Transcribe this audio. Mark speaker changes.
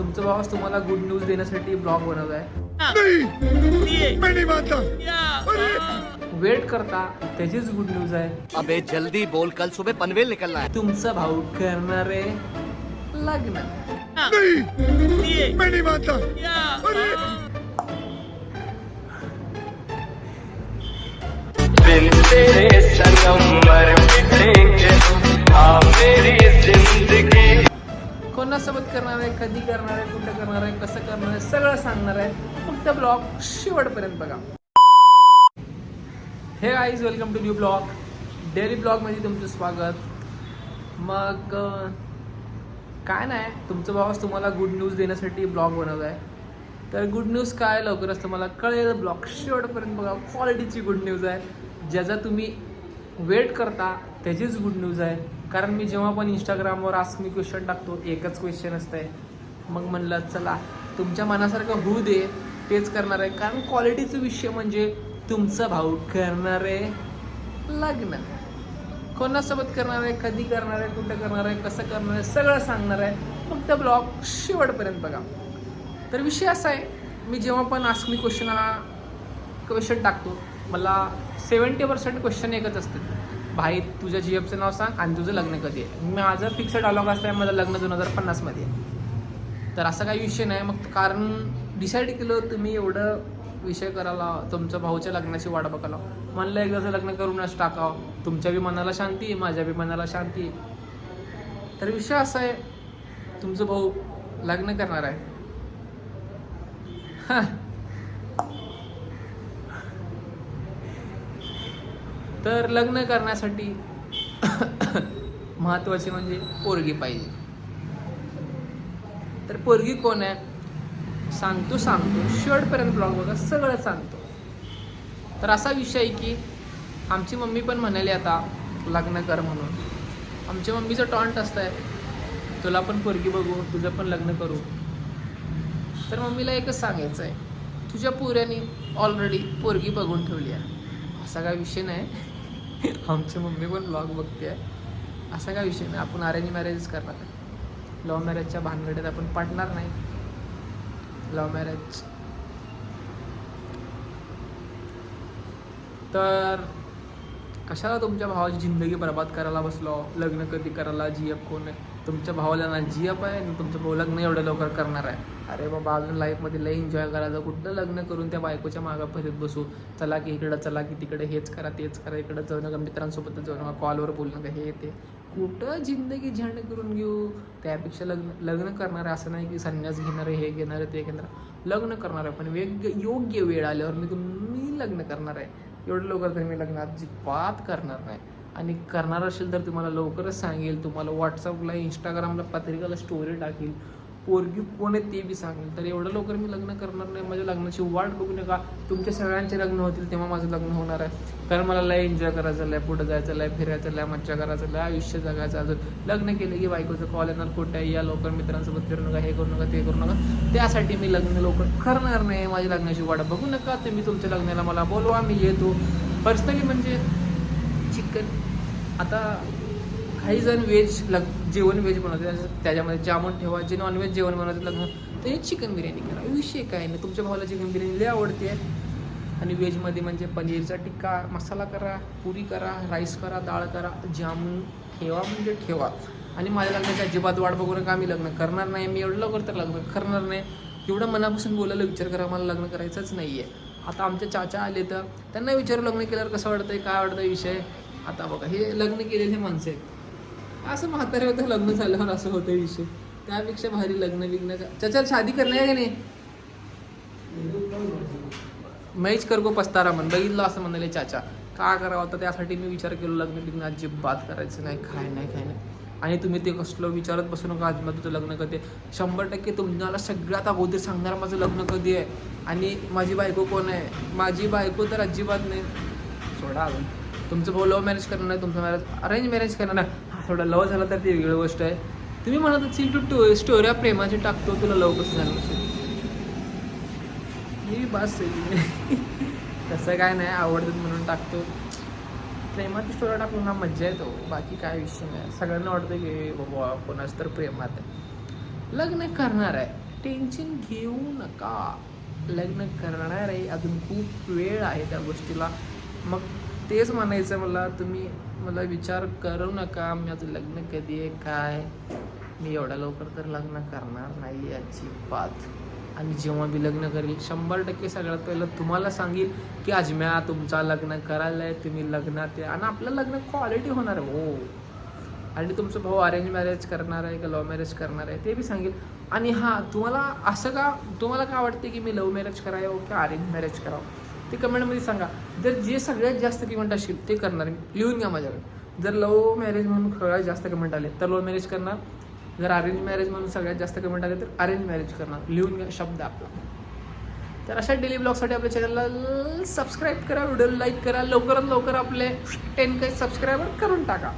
Speaker 1: तुमचं भावाच तुम्हाला good news देण्यासाठी ब्लॉग बनवत आहे.
Speaker 2: मैं नहीं मानता।
Speaker 1: वेट करता त्याचीच गुड न्यूज़ आहे.
Speaker 3: अबे जल्दी बोल कल सुबह पनवेल निकलना है।
Speaker 1: तुमचा भाऊ करणारे लग्न.
Speaker 2: नहीं! मैं नहीं मानता।
Speaker 4: बिन तेरे
Speaker 1: कोणासोबत करणार आहे कधी करणार आहे कुठं करणार आहे कसं करणार आहे सगळं सांगणार आहे. फक्त ब्लॉग शेवटपर्यंत बघा. हे eyes welcome to new blog daily ब्लॉगमध्ये तुमचं स्वागत. मग काय नाही तुमचं बाबा तुम्हाला गुड न्यूज देण्यासाठी ब्लॉग बनवत आहे. तर गुड न्यूज काय लवकरच तुम्हाला कळेल. ब्लॉग शेवटपर्यंत बघा क्वालिटीची गुड न्यूज आहे. ज्याचा तुम्ही वेट करता त्याचीच गुड न्यूज आहे. कारण मी जेव्हा पण इंस्टाग्रामवर आस्क मी क्वेश्चन टाकतो एकच क्वेश्चन असतंय. मग म्हणलं चला तुमच्या मनासारखं होऊ दे तेच करणार आहे. कारण क्वालिटीचा विषय म्हणजे तुमचा भाऊ करणार आहे लग्न. कोणासोबत करणार आहे कधी करणार आहे कुठं करणार आहे कसं करणार आहे सगळं सांगणार आहे. फक्त ब्लॉग शेवटपर्यंत बघा. तर विषय असा आहे मी जेव्हा पण आस्क मी क्वेश्चनला क्वेश्चन टाकतो मला सेवन्टी पर्सेंट क्वेश्चन एकच असते भाई तुझ्या जी एफचं नाव सांग आणि तुझं लग्न कधी आहे? माझं फिक्स डायलॉग असतं आहे माझं लग्न दोन हजार पन्नासमध्ये आहे. तर असा काही विषय नाही मग कारण डिसाईड केलं तुम्ही एवढं विषय करायला तुमच्या भाऊच्या लग्नाची वाट बघायला. म्हणलं एकदाचं लग्न करूनच टाकावं. तुमच्या बी मनाला शांती आहे माझ्या बी मनाला शांती तर विषय असा आहे तुमचं भाऊ लग्न करणार आहे. हा. तर लग्न करण्यासाठी महत्त्वाचे म्हणजे पोरगी पाहिजे. तर पोरगी कोण आहे? सांगतो सांगतो. शेवटपर्यंत ब्लॉग बघा सगळं सांगतो. तर असा विषय आहे की आमची मम्मी पण म्हणाली आता लग्न कर म्हणून. आमच्या मम्मीचं टॉन्ट असतं आहे तुला पण पोरगी बघू तुझं पण लग्न करू. तर मम्मीला एकच सांगायचं आहे तुझ्या पोऱ्याने ऑलरेडी पोरगी बघून ठेवली आहे. असा काय विषय नाही. आमची मम्मी पण ब्लॉग बघते आहे असा काय विषय नाही आपण अरेंज मॅरेजच करणार आहे लव्ह मॅरेजच्या भानगडीत आपण पडणार नाही. लव्ह मॅरेज तर कशाला तुमच्या भावाची जिंदगी बर्बाद करायला बसलो? लग्न कधी करायला? जी एफ कोण आहे? तुमच्या भावाला ना जी अप आहे आणि तुमचं भाऊ लग्न एवढं लवकर करणार आहे. अरे बाबा अजून लाईफमध्ये लई एन्जॉय करायचं. कुठलं लग्न करून त्या बायकोच्या मागं फिरत बसू? चला की इकडं चला की तिकडे. हेच करा तेच करा. इकडं जाऊ नका मित्रांसोबत जाऊ नका. कॉलवर बोलू नका. हे ते. कुठं जिंदगी झंड करून घेऊ? त्यापेक्षा लग्न लग्न करणार आहे. असं नाही की संन्यास घेणार आहे हे घेणार आहे ते घेणार लग्न करणार आहे. पण वेग योग्य वेळ आल्यावर मी तुम्ही लग्न करणार आहे. एवढं लवकर तर मी लग्न अजिबात करणार नाही. आणि करणार असेल तर तुम्हाला लवकरच सांगेल तुम्हाला व्हॉट्सअपला इंस्टाग्रामला पत्रिकाला स्टोरी टाकेल. पोरगी कोण आहे ते बी सांगेल. तर एवढं लवकर मी लग्न करणार नाही. माझ्या लग्नाची वाट बघू नका. तुमच्या सगळ्यांचे लग्न होतील तेव्हा माझं लग्न होणार आहे. कारण मला लय एन्जॉय करायचं लय पुढं जायचं लय फिरायचं लय मज्जा करायचं लय आयुष्य जगायचं अजून. लग्न केलं की बायकोचं कॉल येणार कुठं आहे? या लवकर मित्रांसोबत फिरू नका हे करू नका ते करू नका. त्यासाठी मी लग्न लवकर करणार नाही. माझ्या लग्नाची वाट बघू नका. तुम्ही तुमच्या लग्नाला मला बोलवा. मी येतो. पर्सनली म्हणजे चिकन आता काही जण व्हेज लग जेवण व्हेज बनवते त्याच्यामध्ये जामून ठेवा जे नॉनव्हेज जेवण बनवतात लग्न ते चिकन बिर्याणी करा. विषय काय नाही. तुमच्या भावाला चिकन बिर्याणी लय आवडते. आणि व्हेजमध्ये म्हणजे पनीरचा टिक्का मसाला करा पुरी करा राईस करा डाळ करा जामून ठेवा म्हणजे ठेवा. आणि माझ्या लग्नाच्या अजिबात वाट बघू नका. मी लग्न करणार नाही. मी एवढं लवकर तर लग्न करणार नाही. एवढं मनापासून बोलायला विचार करा. मला लग्न करायचंच नाही आहे आता आमच्या चाचा आले तर त्यांना विचारू लग्न केल्यावर कसं वाटतंय काय वाटतं विषय? आता बघा हे लग्न केलेले माणसं आहेत. असं म्हातारे होतं लग्न झाल्यावर असं होतं विषय. त्यापेक्षा भारी लग्न बिग्न चाचा शादी करणे आहे का नाही? मैच कर गो पस्तारा म्हण बघितलं असं म्हणाले चाचा. का करावं? होतं त्यासाठी मी विचार केलो लग्न बिग्न अजिबात करायचं नाही काय नाही काय नाही. आणि तुम्ही ते कसलं विचारत बसू नका आज मग तुझं लग्न कधी आहे. शंभर टक्के तुम्हाला सगळ्यात अगोदर सांगणार माझं लग्न कधी आहे. आणि माझी बायको कोण आहे? माझी बायको तर अजिबात नाही. सोडा अजून. तुमचं भाऊ लव्ह मॅरेज करणार नाही तुमचं मॅरेज अरेंज मॅरेज करणार नाही. हा, थोडा लव झाला तर ती वेगळी गोष्ट आहे. तुम्ही म्हणत असेल तू टो स्टोऱ्या प्रेमाची टाकतो तुला लव कसं झालं? असेल मी बस तसं काय नाही आवडतं म्हणून टाकतो. प्रेमाची स्टोरी टाकून ना मज्जा येतो. बाकी काय विषय नाही. सगळ्यांना वाटतं की बाबा कोणाच तर प्रेमात आहे. लग्न करणार आहे. टेन्शन घेऊ नका. लग्न करणार आहे. अजून खूप वेळ आहे त्या गोष्टीला. मग तेच म्हणायचं मला तुम्ही मला विचार करू नका मी आता लग्न कधी आहे काय मी एवढ्या लवकर तर लग्न करणार नाही अजिबात. आणि जेव्हा मी लग्न करेल शंभर टक्के सगळ्यात पहिलं तुम्हाला सांगेल की अजम्या तुमचा लग्न करायला आहे तुम्ही लग्नात आहे आणि आपलं लग्न क्वालिटी होणार आहे हो. आणि तुमचा भाऊ अरेंज मॅरेज करणार आहे का लव्ह मॅरेज करणार आहे ते बी सांगेल. आणि हां तुम्हाला असं का तुम्हाला का वाटते की मी लव्ह मॅरेज करावं की अरेंज मॅरेज करावं? ते कमेंटमध्ये सांगा. जर जे सगळ्यात जास्त कमेंट असतील ते करणार मी. लिहून घ्या माझ्याकडे. जर लव मॅरेज म्हणून सगळ्यात जास्त कमेंट आले तर लव मॅरेज करणार. जर अरेंज मॅरेज म्हणून सगळ्यात जास्त कमेंट आले तर अरेंज मॅरेज करणार. लिहून घ्या शब्द आपला. तर अशा डेली ब्लॉगसाठी आपल्या चॅनलला सबस्क्राईब करा व्हिडिओ लाईक करा. लवकरात लवकर आपले टेन काही सबस्क्रायबर करून टाका.